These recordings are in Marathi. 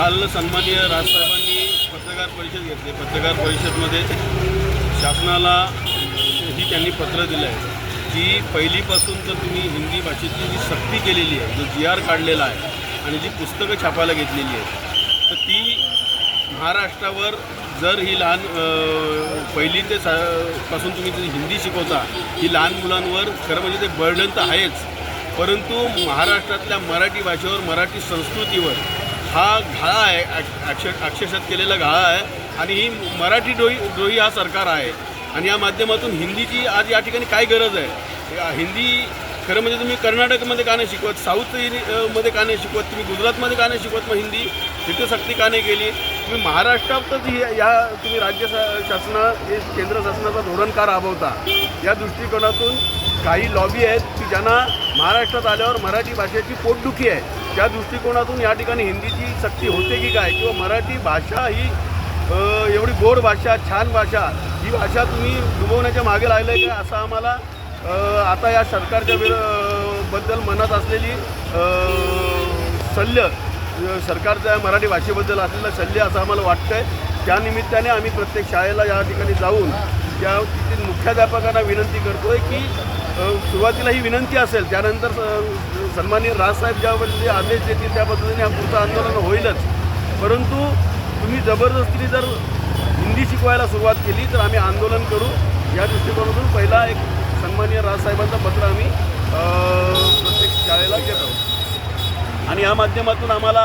काल सन्माननीय राजसाहेबांनी पत्रकार परिषद घेतली. पत्रकार परिषदमध्ये शासनाला ही त्यांनी पत्र दिलं आहे की पहिलीपासून जर तुम्ही हिंदी भाषेची जी सक्ती केलेली आहे जो जी आर काढलेला आहे आणि जी पुस्तकं छापायला घेतलेली आहेत तर ती महाराष्ट्रावर जर ही लहान पहिली ते सा पासून तुम्ही जी हिंदी शिकवता ही लहान मुलांवर खरं म्हणजे ते बर्डन तर आहेच. परंतु महाराष्ट्रातल्या मराठी भाषेवर मराठी संस्कृतीवर हा घाळा आहे अक्ष- अक्षर केलेला घाळा आहे आणि ही मराठी डोही द्रोही हा सरकार आहे. आणि या माध्यमातून हिंदीची आज या ठिकाणी काय गरज आहे? हिंदी खरं म्हणजे तुम्ही कर्नाटकमध्ये का नाही शिकवत? साऊथमध्ये का नाही शिकवत? तुम्ही गुजरातमध्ये का नाही शिकवत मग हिंदी? तिथे सक्ती का नाही केली? तुम्ही महाराष्ट्रातच ही या तुम्ही राज्य शा- शासना हे केंद्र शासनाचा धोरण का राबवता? या दृष्टिकोनातून काही लॉबी आहेत की ज्यांना महाराष्ट्रात आल्यावर मराठी भाषेची पोटदुखी आहे. त्या दृष्टिकोनातून या ठिकाणी हिंदीची सक्ती होते की काय? किंवा मराठी भाषा ही एवढी गोड भाषा छान भाषा ही भाषा तुम्ही डुबवण्याच्या मागे राहिलं आहे का? असं आम्हाला आता या सरकारच्या विरबद्दल मनात असलेली अ, शल्य मराठी भाषेबद्दल असलेलं शल्य असं आम्हाला वाटतं आहे त्यानिमित्ताने आम्ही प्रत्येक शाळेला या ठिकाणी जाऊन त्या तिथे मुख्याध्यापकांना विनंती करतो आहे की सुरुवातीला ही विनंती असेल त्यानंतर स- सन्माननीय राजसाहेब ज्याबद्दल जे आदेश देतील त्या पद्धतीने हा पुढचं आंदोलन होईलच. परंतु तुम्ही जबरदस्तीने जर हिंदी शिकवायला सुरुवात केली तर आम्ही आंदोलन करू. या दृष्टिकोनातून पहिला एक सन्माननीय राजसाहेबांचं पत्र आम्ही प्रत्येक शाळेला घेत आहोत. आणि या माध्यमातून आम्हाला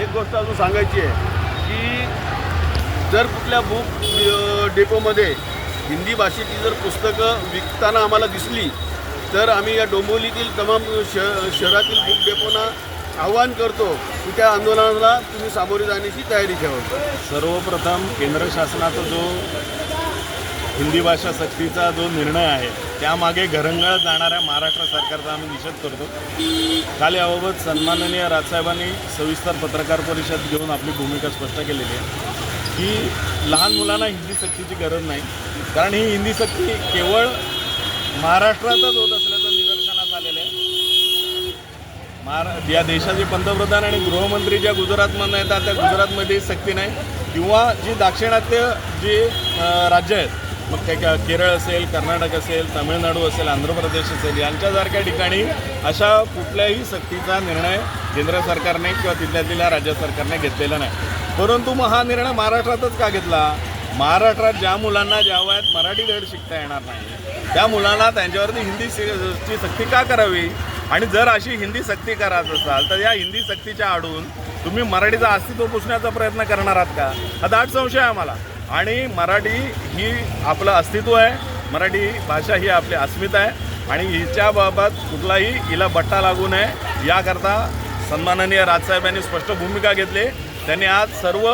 एक गोष्ट अजून सांगायची आहे की जर कुठल्या बुक डेपोमध्ये हिंदी भाषेची जर पुस्तकं विकताना आम्हाला दिसली तर आम्ही या डोंबिवलीतील तमाम श शहरातील बुक डेपोना आव्हान करतो की त्या आंदोलनाला तुम्ही सामोरे जाण्याची तयारी ठेवा. सर्वप्रथम केंद्र शासनाचा जो हिंदी भाषा सक्तीचा जो निर्णय आहे त्यामागे घरंगळ जाणाऱ्या महाराष्ट्र सरकारचा आम्ही निषेध करतो. काल याबाबत सन्माननीय राजसाहेबांनी सविस्तर पत्रकार परिषद घेऊन आपली भूमिका स्पष्ट केलेली आहे की लहान मुलांना हिंदी सक्तीची गरज नाही. कारण ही हिंदी सक्ती केवळ महाराष्ट्रातच होत असल्याचं महारा या देशाचे पंतप्रधान आणि गृहमंत्री ज्या गुजरातमधून येतात त्या गुजरातमध्ये सक्ती नाही. किंवा जी दाक्षिणात्य जी राज्य आहेत मग ते केरळ असेल कर्नाटक असेल तामिळनाडू असेल आंध्र प्रदेश असेल यांच्यासारख्या ठिकाणी अशा कुठल्याही सक्तीचा निर्णय केंद्र सरकारने किंवा तिथल्या तिथल्या राज्य सरकारने घेतलेला नाही. परंतु मग हा निर्णय महाराष्ट्रातच का घेतला? महाराष्ट्रात ज्या मुलांना ज्या वयात मराठी धड शिकता येणार नाही त्या मुलांना त्यांच्यावरती हिंदी ची सक्ती का करावी? आणि जर अशी हिंदी सक्ती करत असाल तर या हिंदी सक्तीच्या आडून तुम्ही मराठीचं अस्तित्व पुसण्याचा प्रयत्न करणार आहात का? हा दाट संशय आहे आम्हाला. आणि मराठी ही आपलं अस्तित्व आहे. मराठी भाषा ही आपली अस्मिता आहे. आणि हिच्याबाबत कुठलाही हिला बट्टा लागू नये. याकरता सन्माननीय राजसाहेब यांनी स्पष्ट भूमिका घेतली. त्यांनी आज सर्व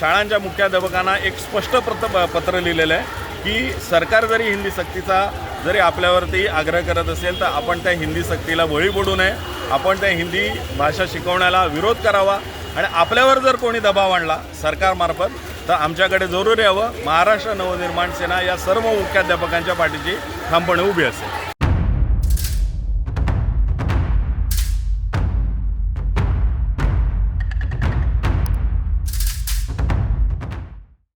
शाळांच्या मुख्याध्यापकांना एक स्पष्ट प्रत पत्र लिहिलेलं आहे की सरकार जरी हिंदी सक्तीचा जरी आपल्यावरती आग्रह करत असेल तर आपण त्या हिंदी सक्तीला बळी पडू नये. आपण त्या हिंदी भाषा शिकवण्याला विरोध करावा. आणि आपल्यावर जर कोणी दबाव आणला सरकारमार्फत तर आमच्याकडे जरूर यावं. महाराष्ट्र नवनिर्माण सेना या सर्व मुख्याध्यापकांच्या पाठीची ठामपणे उभी असेल.